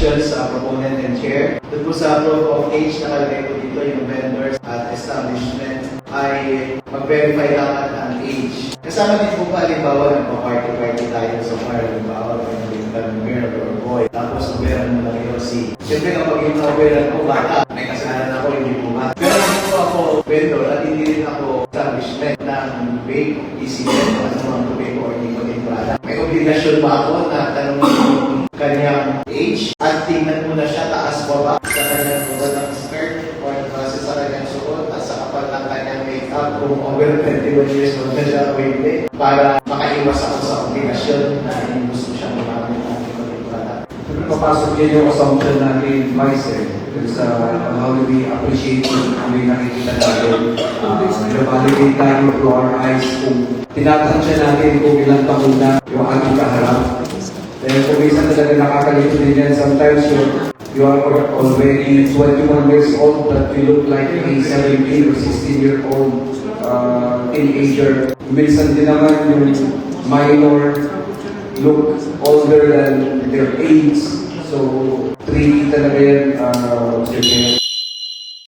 questions sa proponent and chair. Doon po sa proof of age, nakalagay po dito yung vendors at establishment ay mag-verify dapat ang age. Kasama din po pa, halimbawa, nagpa-party-party tayo sa bar, halimbawa, kung ng girl or boy. Tapos, operan mo lang yung si. Siyempre, kapag yung operan ko bata, may kasalanan ako, hindi po bata. Pero hindi po ako vendor at hindi rin ako establishment ng vape, ECM, ano mang vape or nicotine product. May obligasyon ba ako na tanongin yung kanyang age at tingnan mo na siya taas baba sa kanyang buwan ng skirt or base sa kanyang suot at sa kapal ng kanyang makeup kung over 21 years old na siya hindi para makaiwas ako sa obligasyon na hindi gusto siya gumamit ng nicotine product. Papasok yan yung assumption natin, Vice, eh. Because uh, how do we appreciate yung ano yung nakikita natin. Uh, validate tayo through our eyes kung tinatansya natin kung ilang taon na yung ating kaharap. Minsan talaga nakakalito din yan, sometimes you, you are already 21 years old but you look like a 17 or 16 year old uh, teenager. Minsan din naman yung minor look older than their age. So, tricky talaga yan, uh.